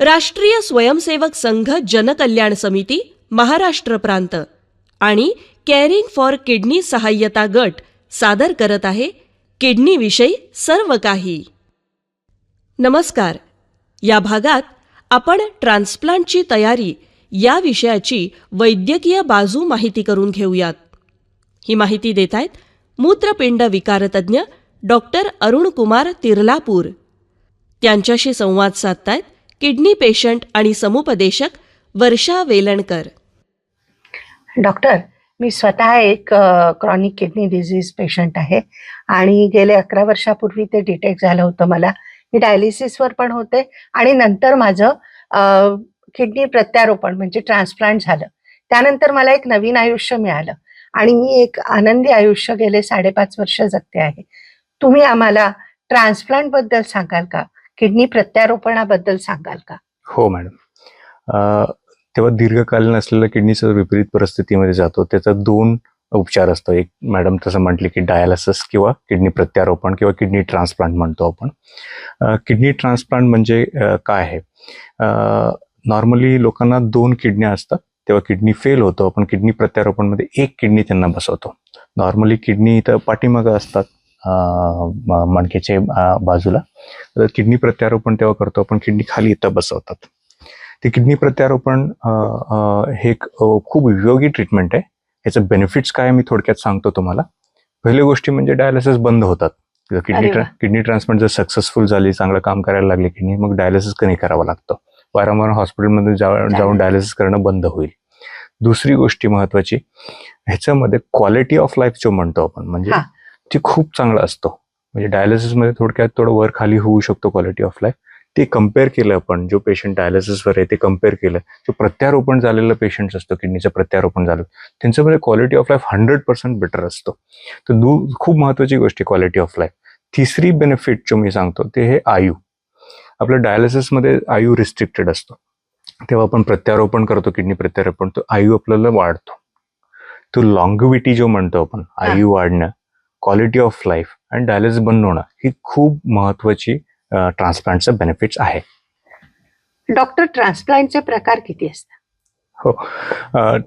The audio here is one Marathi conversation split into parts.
राष्ट्रीय स्वयंसेवक संघ जनकल्याण समिती महाराष्ट्र प्रांत आणि केअरिंग फॉर किडनी सहाय्यता गट सादर करत आहे किडनीविषयी सर्व काही. नमस्कार. या भागात आपण ट्रान्सप्लांटची तयारी या विषयाची वैद्यकीय बाजू माहिती करून घेऊयात. ही माहिती देत आहेत मूत्रपिंड विकारतज्ञ डॉक्टर अरुण कुमार तिर्लापूर. त्यांच्याशी संवाद साधतायत किडनी पेशंट आणि समुपदेशक वर्षा वेलणकर. डॉक्टर मी स्वतः एक क्रॉनिक किडनी डिझीज पेशंट आहे आणि गेले अकरा वर्षापूर्वी ते डिटेक्ट झालं होतं मला. मी डायलिसिसवर पण होते आणि नंतर माझं किडनी प्रत्यारोपण म्हणजे ट्रान्सप्लांट झालं. त्यानंतर मला एक नवीन आयुष्य मिळालं आणि मी एक आनंदी आयुष्य गेले साडेपाच वर्ष जगते आहे. तुम्ही आम्हाला ट्रान्सप्लांटबद्दल सांगाल का? किडनी प्रत्यारोपणाबद्दल सांगाल का? हो मॅडम. तेव्हा दीर्घकालीन असलेल्या किडनीचं विपरीत परिस्थितीमध्ये जातो त्याचा दोन उपचार असतो. एक मॅडम तसं म्हटले की डायालिसिस किंवा किडनी प्रत्यारोपण किंवा किडनी ट्रान्सप्लांट म्हणतो आपण. किडनी ट्रान्सप्लांट म्हणजे काय आहे? नॉर्मली लोकांना दोन किडन्या असतात. तेव्हा किडनी फेल होतो आपण किडनी प्रत्यारोपणमध्ये एक किडनी त्यांना बसवतो. नॉर्मली किडनी इथं पाठीमागं असतात अ, मणक्याचे बाजूला. किडनी प्रत्यारोपण तेव्हा करतो आपण किडनी खाली इथं बसवतात. ते किडनी प्रत्यारोपण हे एक खूप उपयोगी ट्रीटमेंट आहे. ह्याचं बेनिफिट्स काय मी थोडक्यात सांगतो तुम्हाला. पहिली गोष्टी म्हणजे डायलिसिस बंद होतात. किडनी वा. किडनी ट्रान्सप्लांट जर सक्सेसफुल झाली चांगलं काम करायला लागले किडनी मग डायलिसिस कमी करावं लागतं. वारंवार हॉस्पिटलमध्ये जाऊन जाऊन डायलिसिस करणं बंद होईल. दुसरी गोष्टी महत्वाची ह्याच्यामध्ये क्वालिटी ऑफ लाईफ जो म्हणतो आपण म्हणजे. ती खूप चांगलं असतो. म्हणजे डायलिसिसमध्ये थोडक्यात थोडं वर खाली होऊ शकतो क्वालिटी ऑफ लाईफ ते कंपेअर केलं आपण जो पेशंट डायलिसिसवर आहे ते कंपेअर केलं. जो प्रत्यारोपण झालेलं पेशंट असतो किडनीचं प्रत्यारोपण झालं त्यांच्यामध्ये quality of life hundred percent better असतो. तर दू खूप महत्वाची गोष्ट आहे क्वालिटी ऑफ लाईफ तिसरी बेनिफिट जो मी सांगतो ते हे आयु. आपल्या डायलिसिसमध्ये आयु रिस्ट्रिक्टेड असतो. तेव्हा आपण प्रत्यारोपण करतो किडनी प्रत्यारोपण तो आयु आपल्याला वाढतो. तो लॉंगविटी जो म्हणतो आपण आयु वाढणं क्वालिटी ऑफ लाईफ आणि डायलिसिस बंद होणं ही खूप महत्वाची ट्रान्सप्लांटचं बेनिफिट्स आहे. डॉक्टर ट्रान्सप्लांटचे प्रकार किती असतात? हो.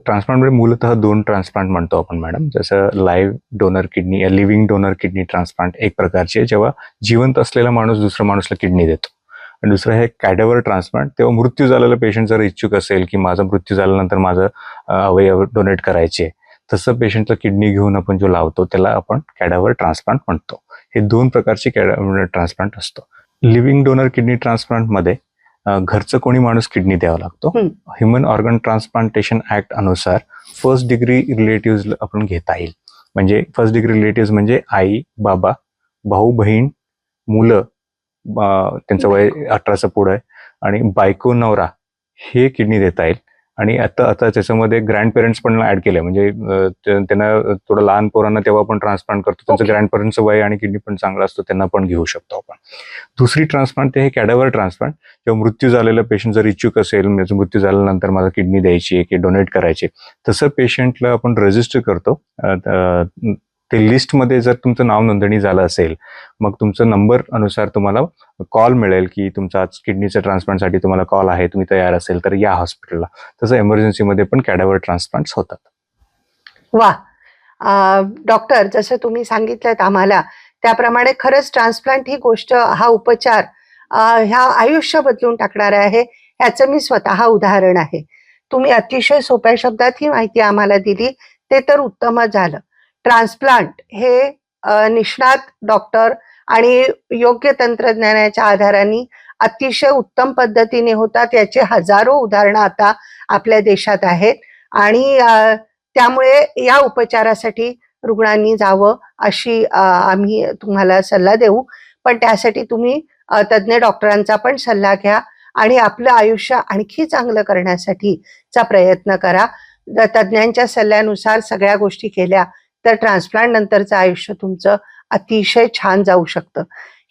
ट्रान्सप्लांटमध्ये मूलतः दोन ट्रान्सप्लांट म्हणतो आपण मॅडम जसं live donor kidney living donor kidney transplant एक प्रकारची आहे. जेव्हा जिवंत असलेला माणूस दुसऱ्या माणूसला किडनी देतो. आणि दुसरं आहे कॅडेवर ट्रान्सप्लांट तेव्हा मृत्यू झालेला पेशंट जर इच्छुक असेल की माझा मृत्यू झाल्यानंतर माझं अवयव डोनेट करायचे तसं पेशंटला किडनी घेऊन आपण जो लावतो त्याला आपण कॅडावर ट्रान्सप्लांट म्हणतो. हे दोन प्रकारचे ट्रान्सप्लांट असतो. लिव्हिंग डोनर किडनी ट्रान्सप्लांटमध्ये घरचं कोणी माणूस किडनी द्यावा लागतो. ह्युमन ऑर्गन ट्रान्सप्लांटेशन ऍक्ट अनुसार फर्स्ट डिग्री रिलेटिव्ह आपण घेता येईल. म्हणजे फर्स्ट डिग्री रिलेटिव्ह म्हणजे आई बाबा भाऊ बहीण मुलं त्यांचं वय अठराचं पुढं आहे. आणि बायको नवरा हे किडनी देता येईल. आणि आता आता त्याच्यामध्ये ग्रँड पेरेंट्स पण ऍड केले म्हणजे त्यांना थोडं लहान पोरांना तेव्हा आपण ट्रान्सप्लांट करतो. त्यांचं. ग्रँड पेरेंट्सचं वय आणि किडनी पण चांगलं असतो त्यांना पण घेऊ शकतो आपण. दुसरी ट्रान्सप्लांट ते हे कॅडावर ट्रान्सप्लांट जेव्हा मृत्यू झालेला पेशंट जर इच्छुक असेल म्हणजे मृत्यू झाल्यानंतर मला किडनी द्यायची आहे की डोनेट करायची तसं पेशंटला आपण रजिस्टर करतो. ते लिस्टमध्ये जर तुमचं नाव नोंदणी झालं असेल मग तुमचं नंबर अनुसार तुम्हाला कॉल मिळेल की तुमचा आज किडनीच्या ट्रान्सप्लांटसाठी तुम्हाला कॉल आहे तुम्ही तयार असेल तर या हॉस्पिटलला तसं एमर्जन्सीमध्ये पण कॅडावर ट्रान्सप्लांट्स होतात. वा. डॉक्टर जसं तुम्ही सांगितलं आम्हाला त्याप्रमाणे खरंच ट्रान्सप्लांट ही गोष्ट हा उपचार ह्या आयुष्य बदलून टाकणार आहे ह्याचं मी स्वतः उदाहरण आहे. तुम्ही अतिशय सोप्या शब्दात ही माहिती आम्हाला दिली ते तर उत्तमच झालं. ट्रान्सप्लांट हे निष्णात डॉक्टर आणि योग्य तंत्रज्ञानाच्या आधाराने अतिशय उत्तम पद्धतीने होतात. याचे हजारो उदाहरणं आता आपल्या देशात आहेत आणि त्यामुळे या उपचारासाठी रुग्णांनी जावं अशी आम्ही तुम्हाला सल्ला देऊ. पण त्यासाठी तुम्ही तज्ज्ञ डॉक्टरांचा पण सल्ला घ्या आणि आपलं आयुष्य आणखी चांगलं करण्यासाठी चा प्रयत्न करा. तज्ज्ञांच्या सल्ल्यानुसार सगळ्या गोष्टी केल्या तर ट्रान्सप्लांट नंतरचं आयुष्य तुमचं अतिशय छान जाऊ शकतं.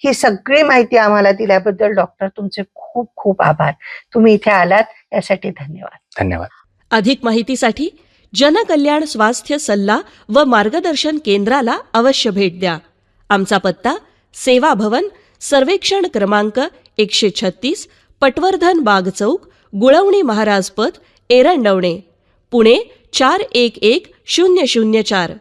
ही सगळी माहिती आम्हाला दिल्याबद्दल डॉक्टर तुमचे खूप खूप आभार. तुम्ही इथे आलात यासाठी धन्यवाद. धन्यवाद. अधिक माहितीसाठी जनकल्याण स्वास्थ्य सल्ला व मार्गदर्शन केंद्राला अवश्य भेट द्या. आमचा पत्ता सेवा भवन सर्वेक्षण क्रमांक एकशे छत्तीस पटवर्धन बाग चौक गुळवणी महाराज पथ एरंडवणे पुणे चार एक एक शून्य शून्य चार.